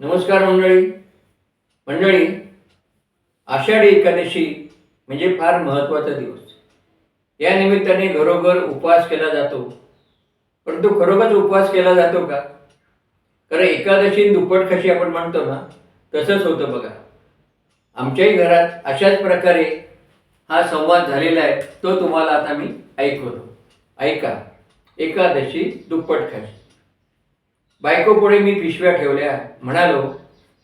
नमस्कार मंडळी. मंडळी आषाढी एकादशी म्हणजे फार महत्त्वाचा दिवस. या निमित्ताने घरोघर उपवास केला जातो. परंतु खरोखरच उपवास केला जातो का? कारण एकादशी दुप्पट कशी आपण म्हणतो ना तसंच होतं बघा. आमच्याही घरात अशाच प्रकारे हा संवाद झालेला आहे तो तुम्हाला आता मी ऐकवतो. ऐका. एकादशी दुप्पट खाशी बायकोपुढे मी पिशव्या ठेवल्या. म्हणालो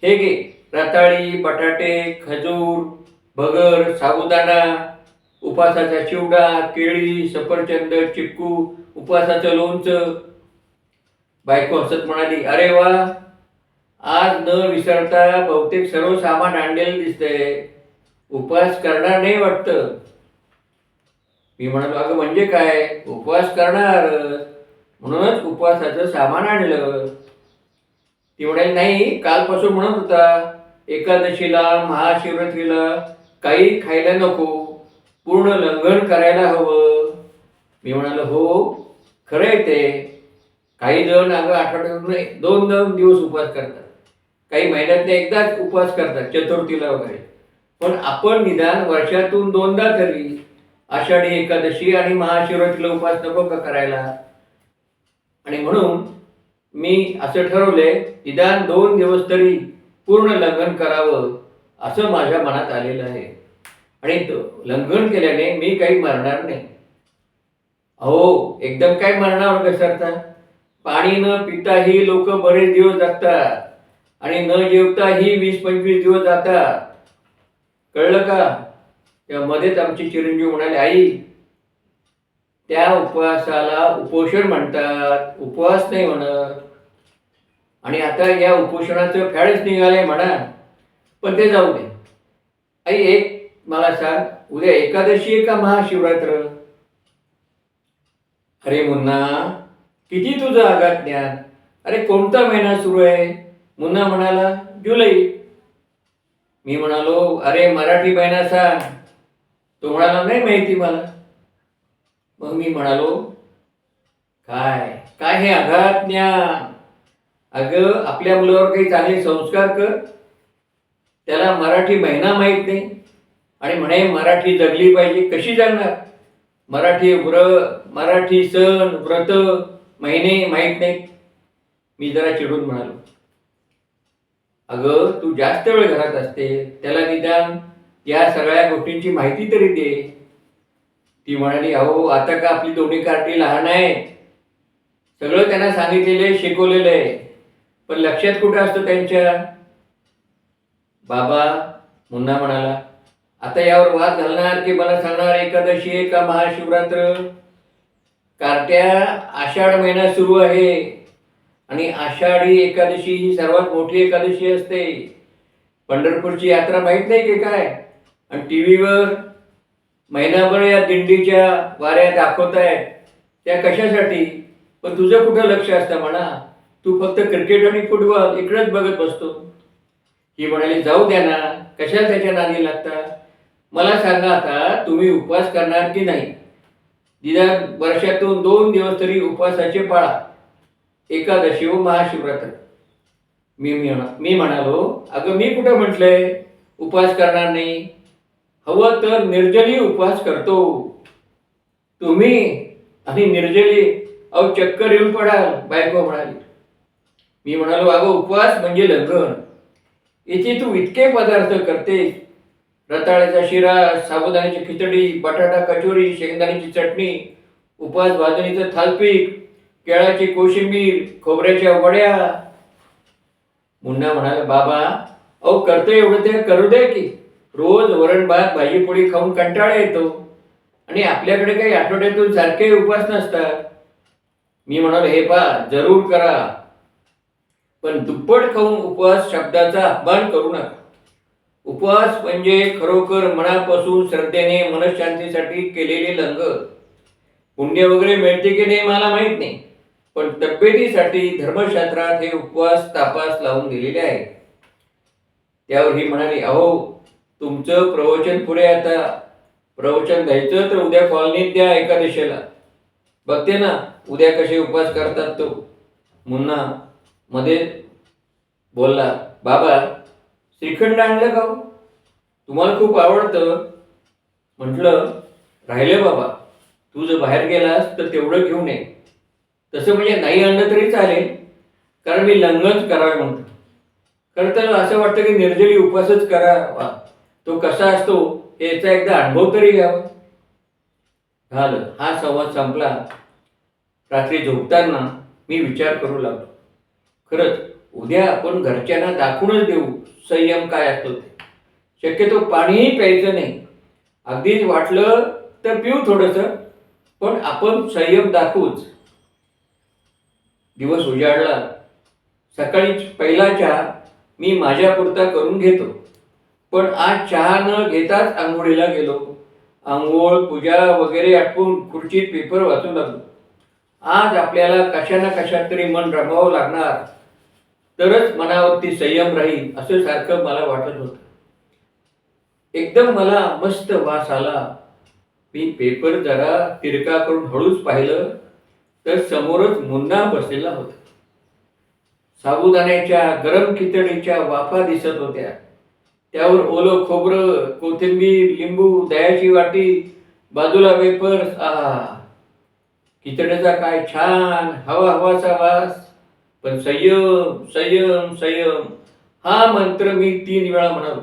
हे घे रताळी बटाटे खजूर भगर साबुदाणा उपासाचा चिवडा केळी सफरचंद चिक्कू उपवासाचं लोणचं. बायको हसत म्हणाली अरे वा आज न विसरता बहुतेक सर्व सामान आणलेलं दिसतंय. उपवास करणार नाही वाटतं. मी म्हणालो अगं म्हणजे काय? उपवास करणार? म्हणूनच उपवासाचं सामान आणलं. ती म्हणाली नाही कालपासून म्हणत होता एकादशीला महाशिवरात्रीला काही खायला नको पूर्ण लंघन करायला हवं. मी म्हणालो हो खरं आहे ते. काही जण अगं आठवड्यातून दोन दोन दिवस उपवास करतात. काही महिन्यातनं एकदाच उपवास करतात चतुर्थीला वगैरे. पण आपण निदान वर्षातून दोनदा तरी आषाढी एकादशी आणि महाशिवरात्रीला उपवास नको का करायला? आणि म्हणून मी असं ठरवलंय निदान दोन दिवस तरी पूर्ण लंघन करावं असं माझ्या मनात आलेलं आहे. आणि लंघन केल्याने मी काही मरणार नाही. अहो एकदम काय मरणार घसरता? पाणी न पिताही लोक बरेच दिवस जगतात आणि न जेवताही वीस पंचवीस दिवस जातात. कळलं का? मध्येच आमची चिरंजीव म्हणाले आई त्या उपवासाला उपोषण म्हणतात. उपवास नाही म्हणत. आणि आता या उपोषणाचं फॅडच निघालंय म्हणा. पण ते जाऊ दे. आई एक मला सांग. उद्या एकादशी आहे का महाशिवरात्र? अरे मुन्ना किती तुझं आघात ज्ञान? अरे कोणता महिना सुरू आहे? मुन्ना म्हणाला जुलै. मी म्हणालो अरे मराठी महिना सांग. तो म्हणाला नाही माहिती मला. मग मी म्हणालो काय? काय हे आघात ज्ञान? अगं आपल्या मुलावर काही चांगले संस्कार कर. त्याला मराठी महिना माहीत नाही. आणि म्हणे मराठी जगली पाहिजे कशी जगणार? मराठी व्रत मराठी सण व्रत महिने माहीत नाही मी जरा चिडून म्हणालो अगं तू जास्त वेळ घरात असते. त्याला निदान या सगळ्या गोष्टींची माहिती तरी दे. ती म्हणाली अहो आता का आपली दोन्ही कार्टी लहान आहे सगळं त्यांना सांगितलेलं आहे शिकवलेलं. आहे पण लक्षात कुठं असतं त्यांच्या? बाबा मुन्ना म्हणाला आता यावर वाद घालणार की मला सांगणार एकादशी आहे का महाशिवरात्र? कार्ट्या आषाढ महिना सुरू आहे आणि आषाढी एकादशी ही सर्वात मोठी एकादशी असते. पंढरपूरची यात्रा माहीत नाही की काय? आणि टी व्हीवर महिनाभर या दिंडीच्या वाऱ्या दाखवतायत त्या कशासाठी? पण तुझं कुठं लक्ष असतं म्हणा? तू फक्त क्रिकेट आणि फुटबॉल इकडेच बघत बसतो. ही म्हणाली जाऊ द्या ना. कशाला त्याच्या नादी लागता? मला सांगा आता तुम्ही उपवास करणार की नाही? निदान वर्षातून दोन दिवस तरी उपवासाचे पाळा. एकादशी व महाशिवरात्र. मी मी म्हणा- मी म्हणालो अगं मी कुठं म्हटलंय? उपवास करणार नाही. हवं तर निर्जली उपवास करतो. तुम्ही आणि निर्जली अहो चक्कर येऊन पडाल बायको म्हणाली. मी म्हणालो अगं उपवास म्हणजे लग्न. इथे तू इतके पदार्थ करतेस. रताळ्याचा शिरा साबुदाण्याची खिचडी बटाटा कचोरी शेंगदाण्याची चटणी उपवास भाजणीचं थालपीक केळाची कोशिंबीर खोबऱ्याच्या वड्या. मुन्ना म्हणाला बाबा अहो करतो एवढं ते करू दे की. रोज वरण भात भाजी पोळी खाऊन कंटाळा येतो. आणि आपल्याकडे काही आठवड्यातून सारखे उपवास नसतात. मी म्हणालो हे पा जरूर करा. पण दुप्पट खाऊन उपवास शब्दाचा अपमान करू नका. उपवास म्हणजे खरोखर मनापासून श्रद्धेने मनशांतीसाठी केलेले लंग. पुण्य वगैरे मिळते की नाही मला माहीत नाही. पण तब्येतीसाठी धर्मशास्त्रात हे उपवास तापास लावून दिलेले आहे त्यावर ही म्हणाली अहो तुमचं प्रवचन पुढे आता प्रवचन द्यायचं तर उद्या कॉलनीत द्या एकादशीला. बघते ना उद्या कसे उपवास करतात तो. मुन्ना मध्ये बोलला बाबा श्रीखंड आणलं का हो? तुम्हाला खूप आवडतं. म्हटलं राहिलं बाबा तू जर बाहेर गेलास तर तेवढं घेऊ नये तसं म्हणजे नाही आणलं तरी चालेल कारण मी लंगच करावे म्हणतो. खरं तर असं वाटतं की निर्जली उपवासच करावा. तो कसा असतो याचा एकदा अनुभव तरी घ्यावा झालं. हा संवाद संपला. रात्री झोपताना मी विचार करू लागलो. खरंच उद्या आपण घरच्यांना दाखवूनच देऊ संयम काय असतो ते. शक्यतो पाणीही प्यायचं नाही. अगदीच वाटलं तर पिऊ थोडंसं पण आपण संयम दाखवूच. दिवस उजाडला. सकाळी पहिला चहा मी माझ्यापुरता करून घेतो. पण आज चहा न घेताच आंघोळीला गेलो. आंघोळ पूजा वगैरे आटपून खुर्चीत पेपर वाचू लागलो. आज आपल्याला कशा ना कशात तरी मन रमावं लागणार? तरच मनावरती संयम राहील असं सारखं मला वाटत होतं. एकदम मला मस्त वास आला. मी पेपर जरा तिरका करून हळूच पाहिलं तर समोरच मुन्ना बसलेला होता. साबुदाण्याच्या गरम खिचडीच्या वाफा दिसत होत्या. त्यावर ओलं खोबरं कोथिंबीर लिंबू दह्याची वाटी बाजूला वेपर आहा खिचड्याचा काय छान हवा हवाचा वास. पण संयम संयम संयम. हा मंत्र मी तीन वेळा म्हणालो.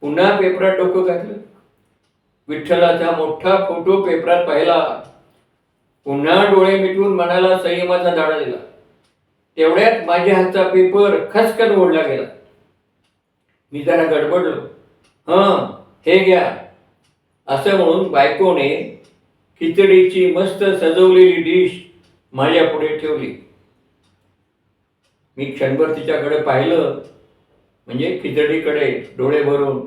पुन्हा पेपरात डोकं घातलं. विठ्ठलाचा मोठा फोटो पेपरात पाहिला. पुन्हा डोळे मिटवून मनाला संयमाचा धाडा दिला. तेवढ्यात माझ्या हातचा पेपर खसकन ओढला गेला. मी जरा गडबडलो. हं हे घ्या. असं म्हणून बायकोने खिचडीची मस्त सजवलेली डिश माझ्या पुढे ठेवली. मी क्षणभर तिच्याकडे पाहिलं म्हणजे खिचडीकडे डोळे भरून.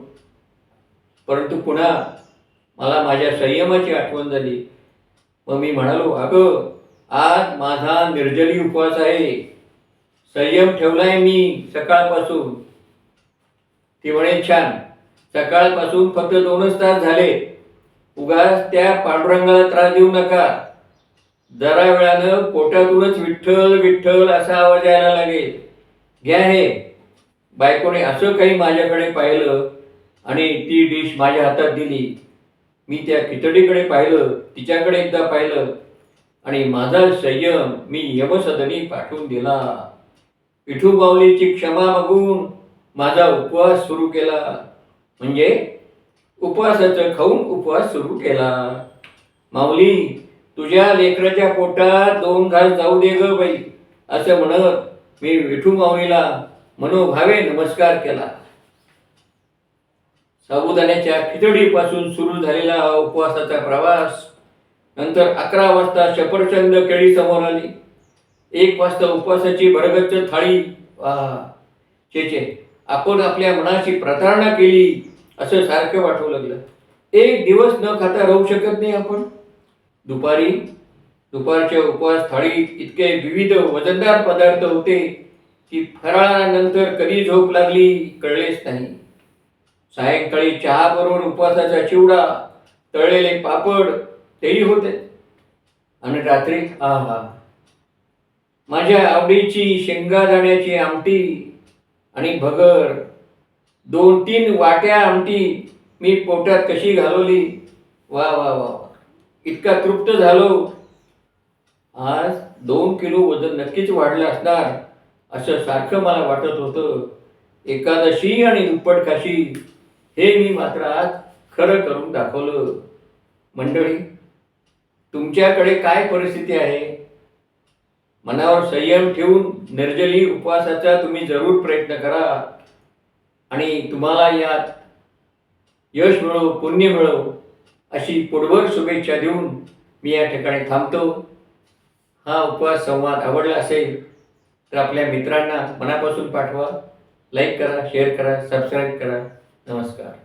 परंतु पुन्हा मला माझ्या संयमाची आठवण झाली. मग मी म्हणालो अगं आज माझा निर्जली उपवास आहे. संयम ठेवलाय मी सकाळपासून. ती म्हणे छान. सकाळपासून फक्त दोनच तास झाले. उगाच त्या पांडुरंगाला त्रास देऊ नका. जरा वेळानं पोटातूनच विठ्ठल विठ्ठल असा आवाज यायला लागेल. घ्या हे. बायकोने असं काही माझ्याकडे पाहिलं आणि ती डिश माझ्या हातात दिली. मी त्या खिचडीकडे पाहिलं तिच्याकडे एकदा पाहिलं आणि माझा संयम मी यमसदनी पाठवून दिला. विठू बावलीची क्षमा मागून माझा उपवास सुरू केला. म्हणजे उपवासाचं खाऊन उपवास सुरू केला. माऊली तुझ्या लेकराच्या पोटात दोन घास जाऊ दे ग बाई असं म्हणत मी विठू माऊलीला मनोभावे नमस्कार केला. साबुदाण्याच्या खिचडीपासून सुरू झालेला उपवासाचा प्रवास. नंतर अकरा वाजता सफरचंद केळी समोर आली. एक वाजता उपवासाची भरगच्च थाळी. वा चे आपण आपल्या मनाची प्रतारणा केली असं सारखं वाटू लागलं. एक दिवस न खाता राहू शकत नाही आपण. दुपारी दुपारच्या उपवास थाळीत इतके विविध वजनदार पदार्थ होते की फराळानंतर कधी झोप लागली कळलेच नाही. सायंकाळी चहा बरोबर उपवासाचा चिवडा तळलेले पापड तेही होते. आणि रात्री आहा. माझ्या आवडीची शेंगा जाण्याची आमटी आणि भगर दोन तीन वाट्या आमटी मी पोटात कशी घालवली? वा वा वा इतका तृप्त झालो. आज दोन किलो वजन नक्कीच वाढलं असणार असं सारखं मला वाटत होतं. एकादशी आणि दुप्पट काशी हे मी मात्र आज खरं करून दाखवलं. मंडळी तुमच्याकडे काय परिस्थिती आहे? मनावर संयम ठेवून निर्जली उपवासाचा तुम्ही जरूर प्रयत्न करा. आणि तुम्हाला यात यश मिळो पुण्य मिळो अशी पुढवर शुभेच्छा देऊन मी या ठिकाणी थांबतो. हा उपवास संवाद आवडला असेल तर आपल्या मित्रांना मनापासून पाठवा. लाईक करा शेअर करा सबस्क्राईब करा. नमस्कार.